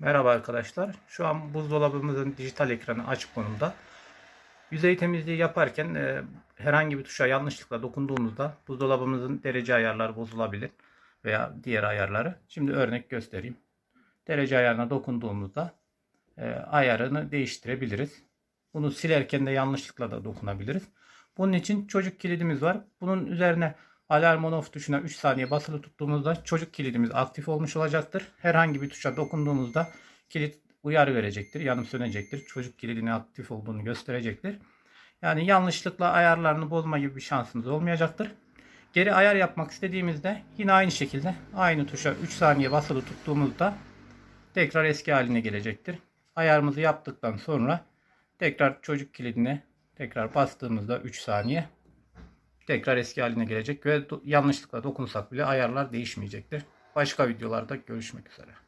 Merhaba arkadaşlar. Şu an buzdolabımızın dijital ekranı açık konumda. Yüzey temizliği yaparken e, herhangi bir tuşa yanlışlıkla dokunduğumuzda buzdolabımızın derece ayarları bozulabilir veya diğer ayarları. Şimdi örnek göstereyim. Derece ayarına dokunduğumuzda e, ayarını değiştirebiliriz. Bunu silerken de yanlışlıkla da dokunabiliriz. Bunun için çocuk kilidimiz var. Bunun üzerine alarm on off tuşuna 3 saniye basılı tuttuğumuzda çocuk kilidimiz aktif olmuş olacaktır. Herhangi bir tuşa dokunduğumuzda kilit uyarı verecektir. Yanıp sönecektir. Çocuk kilidinin aktif olduğunu gösterecektir. Yani yanlışlıkla ayarlarını bozma gibi bir şansımız olmayacaktır. Geri ayar yapmak istediğimizde yine aynı şekilde aynı tuşa 3 saniye basılı tuttuğumuzda tekrar eski haline gelecektir. Ayarımızı yaptıktan sonra tekrar çocuk kilidine tekrar bastığımızda 3 saniye tekrar eski haline gelecek ve yanlışlıkla dokunsak bile ayarlar değişmeyecektir. Başka videolarda görüşmek üzere.